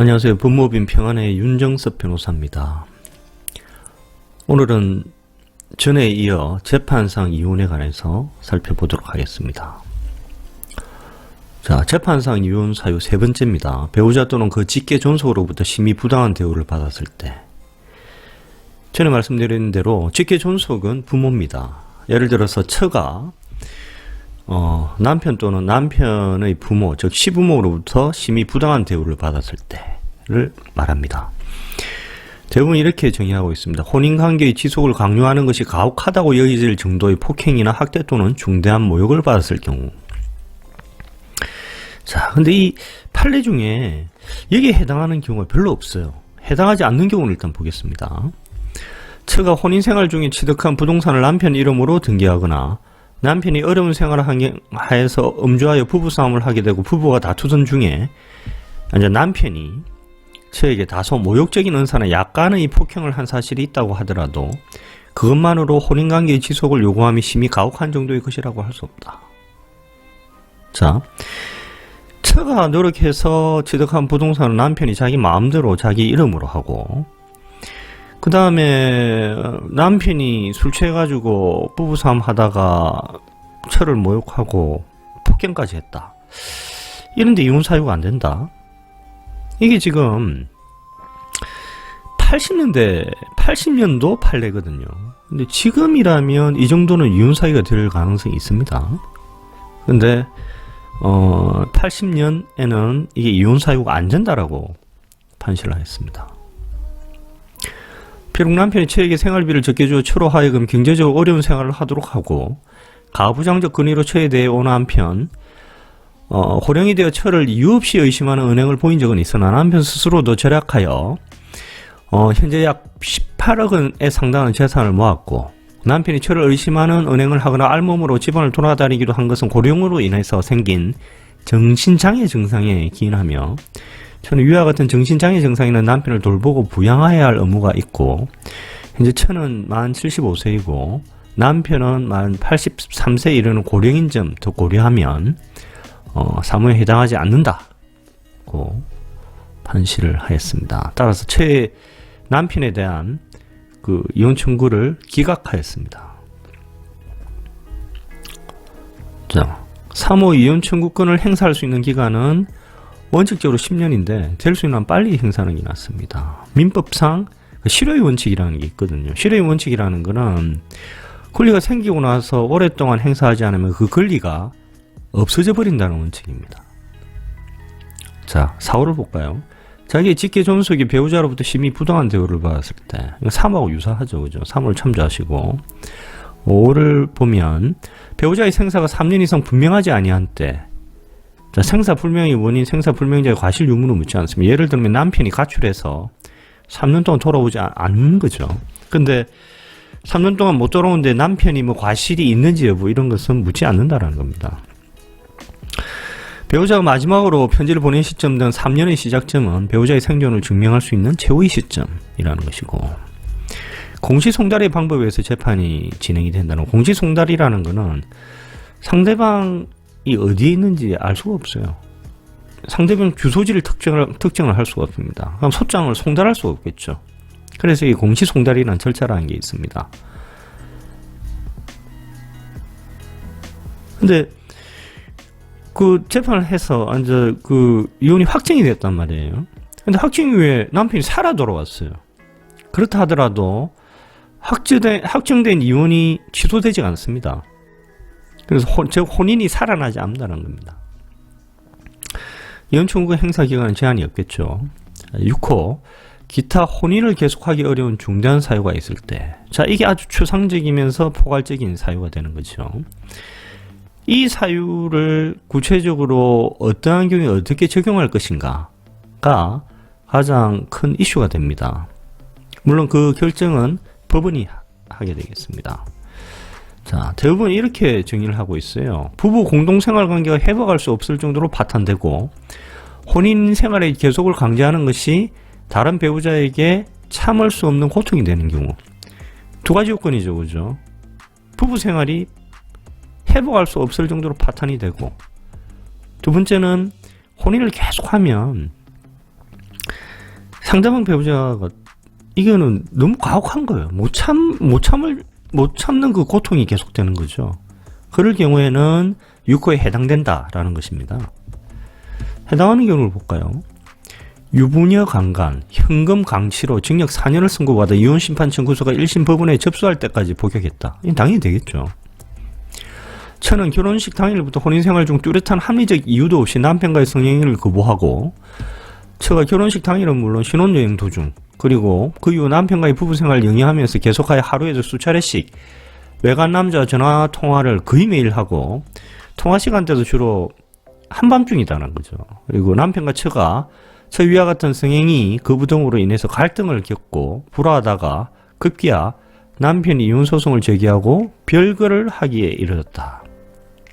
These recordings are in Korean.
안녕하세요. 법무법인 평안의 윤정섭 변호사입니다. 오늘은 전에 이어 재판상 이혼에 관해서 살펴보도록 하겠습니다. 자, 재판상 이혼 사유 세 번째입니다. 배우자 또는 그 직계 존속으로부터 심히 부당한 대우를 받았을 때. 전에 말씀드린 대로 직계 존속은 부모입니다. 예를 들어서 처가 어, 남편 또는 남편의 부모, 즉 시부모로부터 심히 부당한 대우를 받았을 때 를 말합니다. 대부분 이렇게 정의하고 있습니다. 혼인관계의 지속을 강요하는 것이 가혹하다고 여겨질 정도의 폭행이나 학대 또는 중대한 모욕을 받았을 경우. 자, 근데 이 판례 중에 여기에 해당하는 경우가 별로 없어요. 해당하지 않는 경우를 일단 보겠습니다. 처가 혼인 생활 중에 취득한 부동산을 남편 이름으로 등기하거나 남편이 어려운 생활을 하여서 음주하여 부부싸움을 하게 되고 부부가 다투던 중에 남편이 처에게 다소 모욕적인 언사나 약간의 폭행을 한 사실이 있다고 하더라도 그것만으로 혼인관계의 지속을 요구함이 심히 가혹한 정도의 것이라고 할 수 없다. 자, 처가 노력해서 취득한 부동산을 남편이 자기 마음대로 자기 이름으로 하고 그 다음에 남편이 술 취해가지고 부부싸움 하다가 처를 모욕하고 폭행까지 했다. 이런데 이혼 사유가 안 된다. 이게 지금 80년대 80년도 판례거든요. 근데 지금이라면 이 정도는 이혼 사유가 될 가능성이 있습니다. 근데 어 80년에는 이게 이혼 사유가 안 된다라고 판시를 했습니다. 비록 남편이 처에게 생활비를 적게 주어 처로 하여금 경제적으로 어려운 생활을 하도록 하고 가부장적 근위로 처에 대해 오는 한편 어, 호령이 되어 처를 이유 없이 의심하는 은행을 보인 적은 있으나 남편 스스로도 절약하여 어, 현재 약 18억 원에 상당한 재산을 모았고 남편이 처를 의심하는 은행을 하거나 알몸으로 집안을 돌아다니기도 한 것은 고령으로 인해서 생긴 정신장애 증상에 기인하며 저는 위와 같은 정신장애 증상에는 남편을 돌보고 부양해야 할 의무가 있고 현재 처는 만 75세이고 남편은 만 83세에 이르는 고령인 점 더 고려하면 어, 사무에 해당하지 않는다고 판시를 하였습니다. 따라서 최 남편에 대한 그 이혼 청구를 기각하였습니다. 자, 사모 이혼 청구권을 행사할 수 있는 기간은 원칙적으로 10년인데 될 수 있는 한 빨리 행사하는 게 낫습니다. 민법상 그 실효의 원칙이라는 게 있거든요. 실효의 원칙이라는 거는 권리가 생기고 나서 오랫동안 행사하지 않으면 그 권리가 없어져 버린다는 원칙입니다. 자, 4호를 볼까요? 자기의 직계 존속이 배우자로부터 심히 부당한 대우를 받았을 때, 이거 3하고 유사하죠. 그죠? 3을 참조하시고, 5를 보면, 배우자의 생사가 3년 이상 분명하지 아니한 때, 자, 생사 불명의 원인, 생사 불명자의 과실 유무는 묻지 않습니다. 예를 들면 남편이 가출해서 3년 동안 돌아오지 않- 않는 거죠. 근데 3년 동안 못 돌아오는데 남편이 뭐 과실이 있는지 여부 이런 것은 묻지 않는다라는 겁니다. 배우자가 마지막으로 편지를 보낸 시점 등 3년의 시작점은 배우자의 생존을 증명할 수 있는 최후의 시점이라는 것이고 공시송달의 방법에 의해서 재판이 진행이 된다는 공시송달이라는 것은 상대방이 어디에 있는지 알 수가 없어요. 상대방 주소지를 특정을, 특정을 할 수가 없습니다. 그럼 소장을 송달할 수가 없겠죠. 그래서 이 공시송달이라는 절차라는 게 있습니다. 근데 그 재판을 해서 이제 그 이혼이 확정이 됐단 말이에요. 근데 확정 이후에 남편이 살아 돌아왔어요. 그렇다 하더라도 확정된 확정된 이혼이 취소되지 않습니다. 그래서 혼, 즉 혼인이 살아나지 않는다는 겁니다. 청구 행사 기간은 제한이 없겠죠. 6호 기타 혼인을 계속하기 어려운 중대한 사유가 있을 때, 자 이게 아주 추상적이면서 포괄적인 사유가 되는 거죠. 이 사유를 구체적으로 어떠한 경우에 어떻게 적용할 것인가가 가장 큰 이슈가 됩니다. 물론 그 결정은 법원이 하- 하게 되겠습니다. 자, 대부분 이렇게 정의를 하고 있어요. 부부 공동생활 관계가 회복할 수 없을 정도로 파탄되고 혼인 생활의 계속을 강제하는 것이 다른 배우자에게 참을 수 없는 고통이 되는 경우. 두 가지 요건이죠, 그죠? 부부 생활이 회복할 수 없을 정도로 파탄이 되고 두 번째는 혼인을 계속하면 상대방 배우자가 이거는 너무 가혹한 거예요. 못 참, 못 참을, 못 참는 그 고통이 계속되는 거죠. 그럴 경우에는 유코에 해당된다라는 것입니다. 해당하는 경우를 볼까요? 유부녀 강간, 현금 강치로 징역 4년을 선고받아 이혼 심판 청구서가 1심 법원에 접수할 때까지 복역했다. 당연히 되겠죠. 처는 결혼식 당일부터 혼인생활 중 뚜렷한 합리적 이유도 없이 남편과의 성행위를 거부하고 처가 결혼식 당일은 물론 신혼여행 도중 그리고 그 이후 남편과의 부부생활을 영위하면서 계속하여 하루에도 수차례씩 외간 남자와 전화 통화를 거의 매일 하고 통화 시간대도 주로 한밤중이다는 거죠. 그리고 남편과 처가 처 위와 같은 성행위 거부 등으로 인해서 갈등을 겪고 불화하다가 급기야 남편이 이혼 소송을 제기하고 별거를 하기에 이르렀다.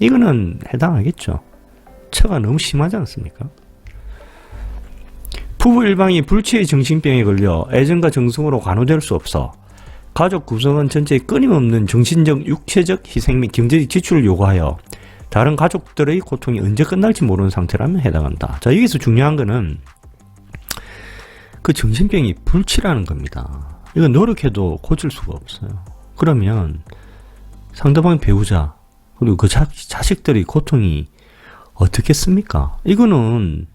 이거는 해당하겠죠. 처가 너무 심하지 않습니까? 부부 일방이 불치의 정신병에 걸려 애정과 정성으로 관우될 수 없어 가족 구성원 전체에 끊임없는 정신적, 육체적 희생 및 경제적 지출을 요구하여 다른 가족들의 고통이 언제 끝날지 모르는 상태라면 해당한다. 자, 여기서 중요한 거는 그 정신병이 불치라는 겁니다. 이건 노력해도 고칠 수가 없어요. 그러면 상대방 배우자 그리고 그 자, 자식들의 고통이 어떻겠습니까? 이거는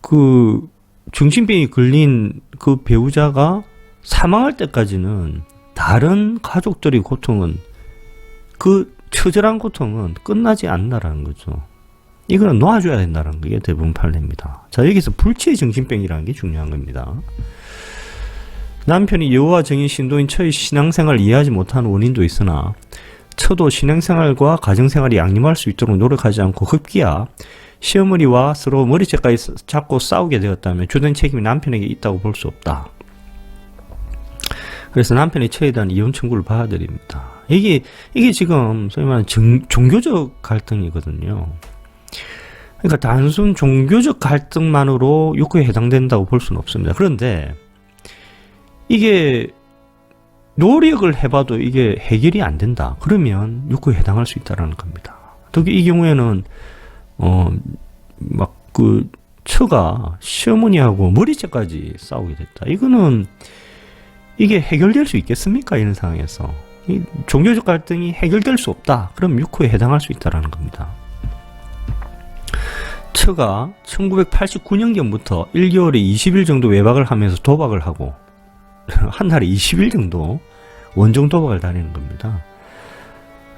그 정신병이 걸린 그 배우자가 사망할 때까지는 다른 가족들의 고통은 그 처절한 고통은 끝나지 않는다라는 거죠. 이거는 놓아줘야 된다는 게 대부분 판례입니다. 자, 여기서 불치의 정신병이라는 게 중요한 겁니다. 남편이 여호와 정인 신도인 처의 신앙생활을 이해하지 못하는 원인도 있으나 처도 신앙생활과 가정생활이 양립할 수 있도록 노력하지 않고 급기야 시어머니와 서로 머리채까지 잡고 싸우게 되었다면 주된 책임이 남편에게 있다고 볼 수 없다. 그래서 남편이 처에 대한 이혼 청구를 받아들입니다. 이게 이게 지금 소위 말하는 정, 종교적 갈등이거든요. 그러니까 단순 종교적 갈등만으로 욕구에 해당된다고 볼 수는 없습니다. 그런데 이게 노력을 해봐도 이게 해결이 안 된다. 그러면 욕구에 해당할 수 있다라는 겁니다. 특히 이 경우에는 어막 그 처가 시어머니하고 머리채까지 싸우게 됐다. 이거는 이게 해결될 수 있겠습니까? 이런 상황에서 이 종교적 갈등이 해결될 수 없다. 그럼 육후에 해당할 수 있다라는 겁니다. 처가 1989년경부터 1개월에 20일 정도 외박을 하면서 도박을 하고 한 달에 20일 정도 원정 도박을 다니는 겁니다.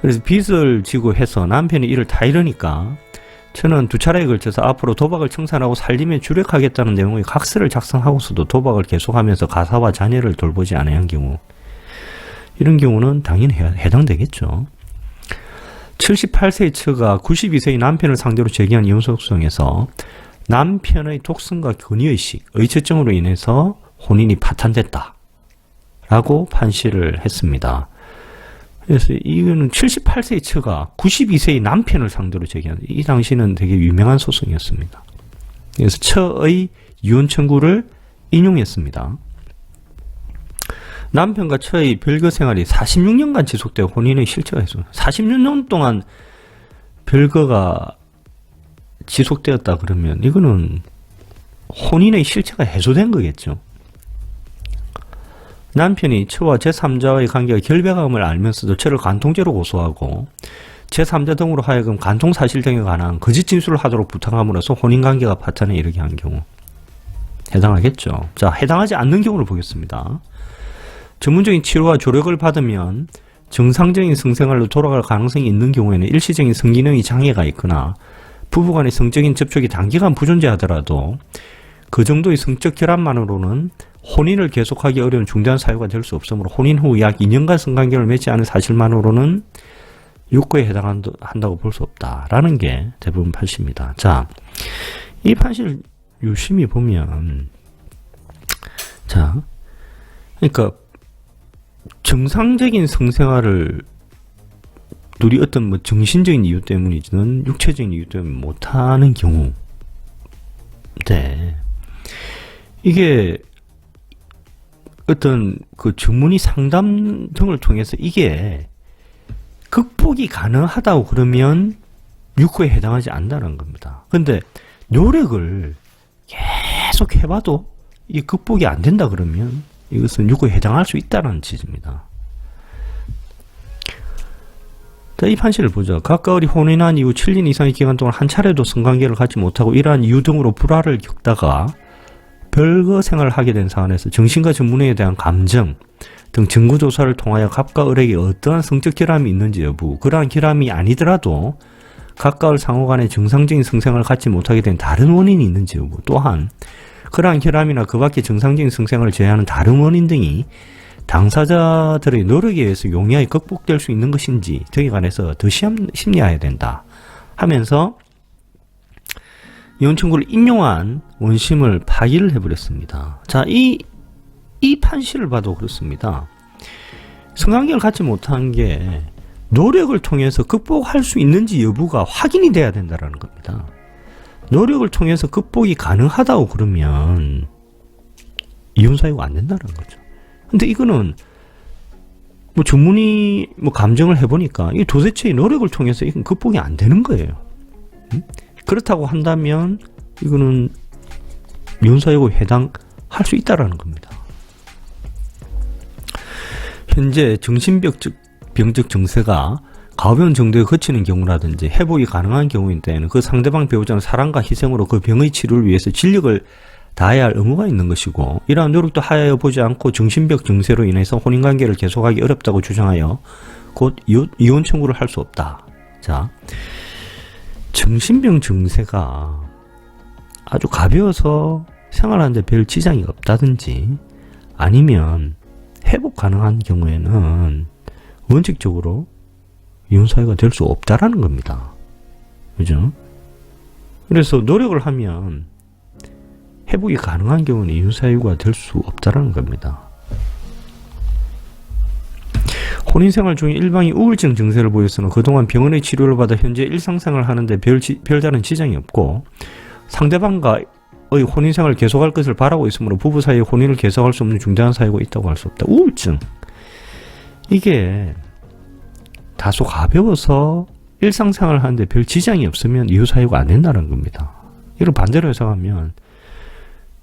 그래서 빚을 지고 해서 남편이 이를 다 잃으니까 저는 두 차례에 걸쳐서 앞으로 도박을 청산하고 살림에 주력하겠다는 내용의 각서를 작성하고서도 도박을 계속하면서 가사와 자녀를 돌보지 한 경우 이런 경우는 당연히 해- 해당되겠죠. 78세의 처가 92세의 남편을 상대로 제기한 이혼소송에서 남편의 독선과 근위의식, 의처증으로 인해서 혼인이 파탄됐다. 라고 판시를 했습니다. 그래서 이거는 78세의 처가 92세의 남편을 상대로 제기한 이 당시는 되게 유명한 소송이었습니다. 그래서 처의 이혼 청구를 인용했습니다. 남편과 처의 별거 생활이 46년간 지속되어 혼인의 실체가 있습니다. 46년 동안 별거가 지속되었다 그러면 이거는 혼인의 실체가 해소된 거겠죠. 남편이 처와 제3자와의 관계가 결백함을 알면서도 처를 간통죄로 고소하고 제3자 등으로 하여금 간통 사실 등에 관한 거짓 진술을 하도록 부탁함으로써 혼인 관계가 파탄에 이르게 한 경우 해당하겠죠. 자, 해당하지 않는 경우를 보겠습니다. 전문적인 치료와 조력을 받으면 정상적인 성생활로 돌아갈 가능성이 있는 경우에는 일시적인 성기능이 장애가 있거나 부부간의 성적인 접촉이 단기간 부존재하더라도 그 정도의 성적 결합만으로는 혼인을 계속하기 어려운 중대한 사유가 될 수 없으므로 혼인 후 약 2년간 성관계를 맺지 않은 사실만으로는 육고에 해당한다고 볼 수 없다라는 게 대부분 판시입니다. 자, 이 판시를 유심히 보면 자, 그러니까 정상적인 성생활을 둘이 어떤 뭐 정신적인 이유 때문이든 육체적인 이유 때문에 못하는 경우 네. 이게 어떤 그 전문의 상담 등을 통해서 이게 극복이 가능하다고 그러면 육후에 해당하지 않는다는 겁니다. 근데 노력을 계속 해봐도 이게 극복이 안 된다 그러면 이것은 유고에 해당할 수 있다는 취지입니다. 자, 이 판시를 보죠. 가까울이 혼인한 이후 7년 이상의 기간 동안 한 차례도 성관계를 갖지 못하고 이러한 이유 등으로 불화를 겪다가 별거 생활을 하게 된 사안에서 정신과 전문의에 대한 감정 등 증거조사를 통하여 갑과 을에게 어떠한 성적 결함이 있는지 여부, 그러한 결함이 아니더라도 가까울 상호 간의 정상적인 성생활을 갖지 못하게 된 다른 원인이 있는지 여부, 또한 그러한 결함이나 그 밖의 정상적인 성생활을 제외하는 다른 원인 등이 당사자들의 노력에 의해서 용이하게 극복될 수 있는 것인지 등에 관해서 더 심, 심리해야 된다 하면서 이혼 청구를 인용한 원심을 파기를 해버렸습니다. 자, 이, 이 판시를 봐도 그렇습니다. 성관계를 갖지 못한 게 노력을 통해서 극복할 수 있는지 여부가 확인이 돼야 된다라는 겁니다. 노력을 통해서 극복이 가능하다고 그러면 이혼 사유가 안 된다는 거죠. 근데 이거는 뭐 전문의 뭐 감정을 해보니까 이 도대체 이 노력을 통해서 이건 극복이 안 되는 거예요. 음? 그렇다고 한다면 이거는 사유가 해당할 수 있다라는 겁니다. 현재 정신병적 병적 증세가 가변 정도에 거치는 경우라든지 회복이 가능한 경우인 때에는 그 상대방 배우자는 사랑과 희생으로 그 병의 치료를 위해서 진력을 다해야 할 의무가 있는 것이고 이러한 노력도 하여 보지 않고 정신병 증세로 인해서 혼인관계를 계속하기 어렵다고 주장하여 곧 이혼 청구를 할 수 없다. 자, 정신병 증세가 아주 가벼워서 생활하는데 별 지장이 없다든지 아니면 회복 가능한 경우에는 원칙적으로 이혼 사유가 될 수 없다라는 겁니다. 그죠? 그래서 노력을 하면 회복이 가능한 경우는 이혼 사유가 될 수 없다라는 겁니다. 혼인 생활 중에 일방이 우울증 증세를 보였으나 그동안 병원의 치료를 받아 현재 일상생활을 하는데 별, 지, 별다른 지장이 없고 상대방과의 혼인 생활을 계속할 것을 바라고 있으므로 부부 사이에 혼인을 계속할 수 없는 중대한 사유가 있다고 할 수 없다. 우울증. 이게 다소 가벼워서 일상생활을 하는데 별 지장이 없으면 이혼 사유가 안 된다는 겁니다. 이걸 반대로 해석하면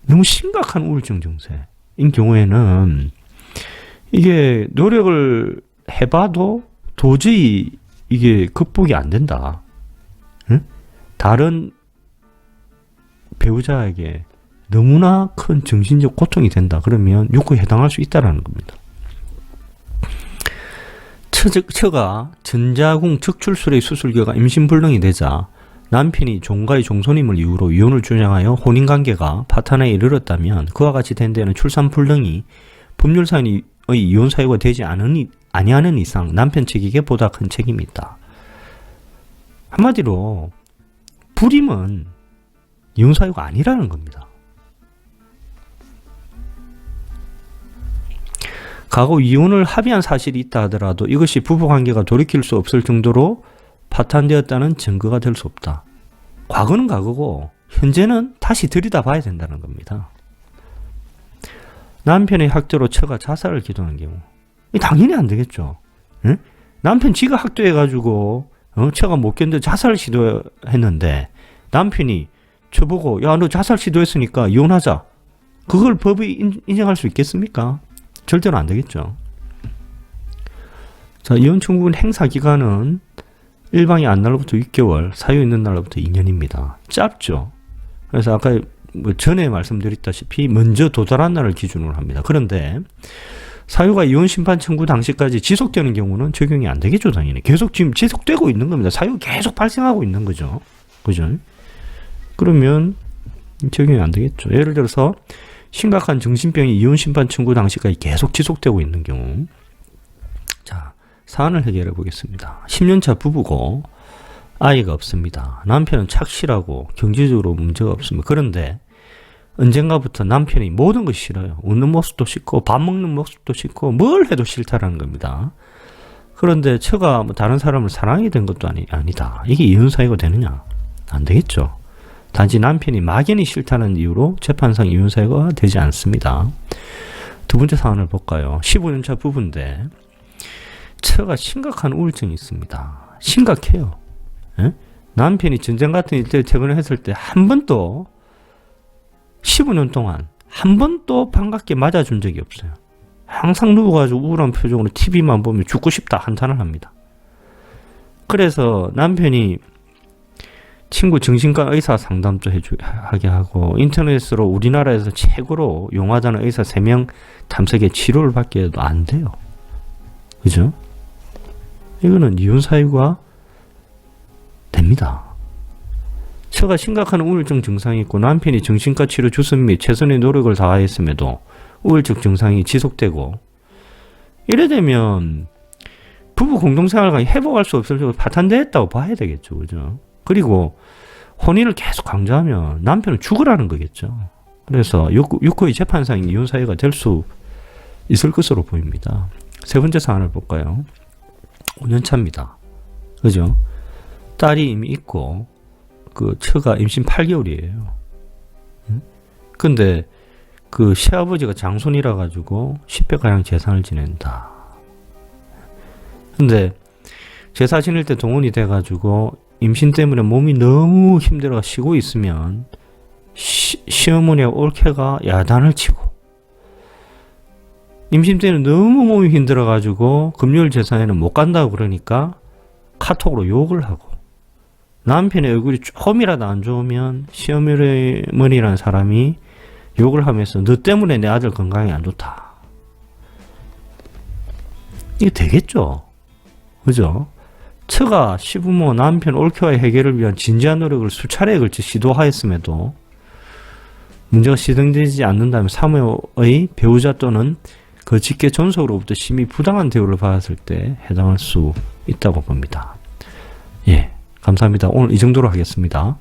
너무 심각한 우울증 증세인 경우에는 이게 노력을 해봐도 도저히 이게 극복이 안 된다. 응? 다른 배우자에게 너무나 큰 정신적 고통이 된다. 그러면 육구에 해당할 수 있다라는 겁니다. 처, 처가 전자궁 적출술의 수술계가 임신불능이 되자 남편이 종가의 종손임을 이유로 이혼을 주장하여 혼인관계가 파탄에 이르렀다면 그와 같이 된 데는 출산불능이 법률상의 이혼 사유가 되지 않은, 아니하는 이상 남편 측에게 보다 큰 책임이 있다. 한마디로 불임은 이혼 사유가 아니라는 겁니다. 과거 이혼을 합의한 사실이 있다 하더라도 이것이 부부 관계가 돌이킬 수 없을 정도로 파탄되었다는 증거가 될 수 없다. 과거는 과거고 현재는 다시 들여다봐야 된다는 겁니다. 남편의 학대로 처가 자살을 기도한 경우 당연히 안 되겠죠. 응? 남편 지가 학대해가지고 어, 처가 못 견뎌 자살 시도했는데 남편이 저보고 야 너 자살 시도했으니까 이혼하자. 그걸 법이 인, 인정할 수 있겠습니까? 절대로 안 되겠죠. 자 이혼 청구는 행사 기간은 일방이 안 날로부터 6개월, 사유 있는 날로부터 2년입니다. 짧죠. 그래서 아까 뭐 전에 말씀드렸다시피 먼저 도달한 날을 기준으로 합니다. 그런데 사유가 이혼 심판 청구 당시까지 지속되는 경우는 적용이 안 되겠죠, 당연히. 계속 지금 지속되고 있는 겁니다. 사유가 계속 발생하고 있는 거죠. 그죠? 그러면 적용이 안 되겠죠. 예를 들어서 심각한 정신병이 이혼 심판 청구 당시까지 계속 지속되고 있는 경우. 자, 사안을 해결해 보겠습니다. 10년차 부부고 아이가 없습니다. 남편은 착실하고 경제적으로 문제가 없습니다. 그런데 언젠가부터 남편이 모든 것이 싫어요. 웃는 모습도 싫고 밥 먹는 모습도 싫고 뭘 해도 싫다라는 겁니다. 그런데 처가 뭐 다른 사람을 사랑하게 된 것도 아니, 아니다. 이게 이혼 사유가 되느냐? 안 되겠죠. 단지 남편이 막연히 싫다는 이유로 재판상 이혼 사유가 되지 않습니다. 두 번째 사안을 볼까요? 15년차 부부인데 처가 심각한 우울증이 있습니다. 심각해요. 에? 남편이 전쟁 같은 일대를 퇴근을 했을 때 한 번도 15년 동안 한 번도 반갑게 맞아준 적이 없어요. 항상 누워가지고 우울한 표정으로 TV만 보면 죽고 싶다 한탄을 합니다. 그래서 남편이 친구 정신과 의사 상담도 해주, 하게 하고 인터넷으로 우리나라에서 최고로 용하다는 의사 3명 탐색에 치료를 받게 해도 안 돼요. 그죠? 이거는 이혼 사유가 됩니다. 처가 심각한 우울증 증상이 있고 남편이 정신과 치료 주습 및 최선의 노력을 다하였음에도 우울증 증상이 지속되고 이래 되면 부부 공동생활과 회복할 수 없을 정도로 파탄되었다고 봐야 되겠죠. 그죠? 그리고 혼인을 계속 강조하면 남편은 죽으라는 거겠죠. 그래서 육- 육호의 재판상인 이혼 사유가 될 수 있을 것으로 보입니다. 세 번째 사안을 볼까요? 5년 차입니다. 그죠? 딸이 이미 있고 그 처가 임신 8개월이에요. 근데 그 시아버지가 장손이라 가지고 10배 가량 재산을 지낸다. 근데 제사 지낼 때 동원이 돼 가지고 임신 때문에 몸이 너무 힘들어 쉬고 있으면 시, 시어머니와 올케가 야단을 치고 임신 때는 너무 몸이 힘들어 가지고 금요일 제사에는 못 간다고 그러니까 카톡으로 욕을 하고 남편의 얼굴이 조금이라도 안 좋으면 시어머니라는 사람이 욕을 하면서 너 때문에 내 아들 건강이 안 좋다. 이게 되겠죠? 그죠? 처가 시부모 남편 올케와의 해결을 위한 진지한 노력을 수차례에 걸쳐 시도하였음에도 문제가 시정되지 않는다면 사모의 배우자 또는 그 직계 전속으로부터 심히 부당한 대우를 받았을 때 해당할 수 있다고 봅니다. 예, 감사합니다. 오늘 이 정도로 하겠습니다.